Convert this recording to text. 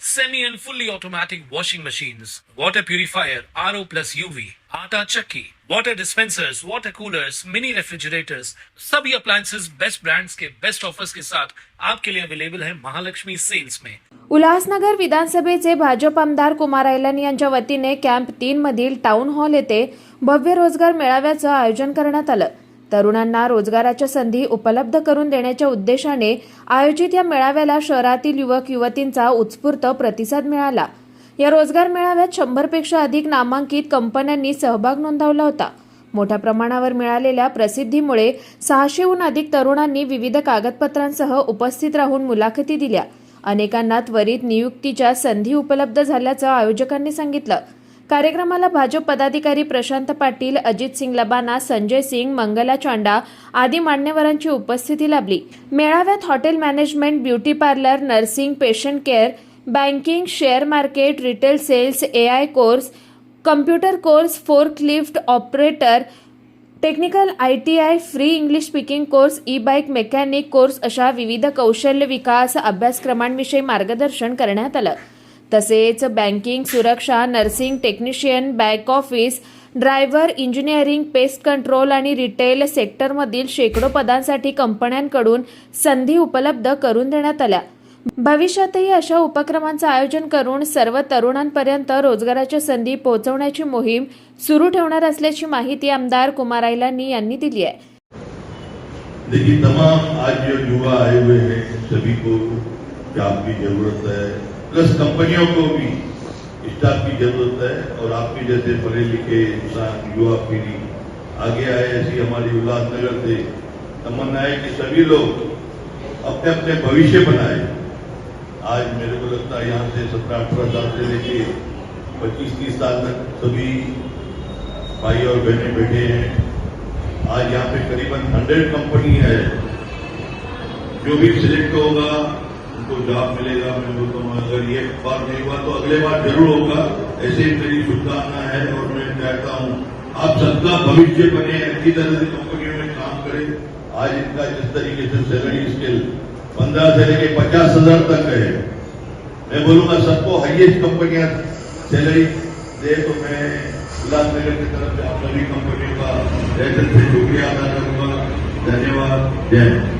semi and fully automatic washing machines, water purifier, RO plus UV, आटा चक्की, water dispensers, water coolers, mini refrigerators, सभी appliances best brands के best offers के साथ आपके लिए अवेलेबल है महालक्ष्मी सेल्स में उल्हासनगर विधानसभेचे भाजप आमदार कुमार ऐलन यांच्या वतीने कॅम्प तीन मधील टाउन हॉल येथे भव्य रोजगार मेळाव्याचं आयोजन करण्यात आलं. तरुणांना रोजगाराच्या संधी उपलब्ध करून देण्याच्या उद्देशाने आयोजित या मेळाव्याला शहरातील युवक युवतींचा उत्स्फूर्त प्रतिसाद मिळाला. या रोजगार मेळाव्यात शंभरपेक्षा अधिक नामांकित कंपन्यांनी सहभाग नोंदवला होता. मोठ्या प्रमाणावर मिळालेल्या प्रसिद्धीमुळे सहाशेहून अधिक तरुणांनी विविध कागदपत्रांसह उपस्थित राहून मुलाखती दिल्या. अनेकांना त्वरित नियुक्तीच्या संधी उपलब्ध झाल्याचं आयोजकांनी सांगितलं. कार्यक्रमाला भाजप पदाधिकारी प्रशांत पाटील अजित सिंग लबाना संजय सिंग मंगला चांडा आदी मान्यवरांची उपस्थिती लाभली. मेळाव्यात hotel management beauty parlour nursing patient care banking share market retail sales A I course computer course forklift operator technical I T I free English speaking course E bike mechanic course अशा विविध कौशल्य विकास अभ्यासक्रमांविषयी मार्गदर्शन करण्यात आलं. तसेच banking सुरक्षा nursing technician back office driver engineering pest control आणि retail सेक्टरमधील शेकडो पदांसाठी कंपन्यांकडून संधी उपलब्ध करून देण्यात आल्या. भविष्यातही अशा उपक्रमांचं आयोजन करून सर्व तरुणांपर्यंत रोजगाराच्या संधी पोहोचवण्याची मोहीम सुरू ठेवणार असल्याची माहिती आमदार कुमार आयलानी यांनी दिली आहे. देखिए तमाम आज जो युवा आए हुए हैं सभी को स्टाफ की जरूरत है प्लस कंपनियों को भी स्टाफ की ज़रूरत है और आपके जैसे पढ़े लिखे इंसान, युवा पीढ़ी आगे आए ऐसी हमारी उल्लासनगर से तमन्ना है कि सभी लोग अपने अपने भविष्य बनाए। आज मेरे को लगता है यहाँ से सत्रह अठारह साल से लेके पच्चीस तीस साल तक सभी भाई और बहने बैठे हैं। आज यहाँ पे करीबन हंड्रेड कंपनी है। जो भी सिलेक्ट होगा उनको जॉब मिलेगा, मैं बोलता हूँ, अगर ये बार नहीं हुआ तो अगले बार ज़रूर होगा। ऐसे ही मेरी शुभकामना है और मैं चाहता हूँ आप सबका भविष्य बने, अच्छी तरह से कंपनियों में काम करें। आज इनका जिस तरीके से सैलरी स्केल पंद्रह से लेके पचास हज़ार तक है। मैं बोलूँगा, सबको हाईएस्ट कंपनियाँ सैलरी दे तो मैं उल्लासनगर की तरफ़ से आप सभी कंपनियों का से शुक्रिया अदा करूँगा। धन्यवाद। जय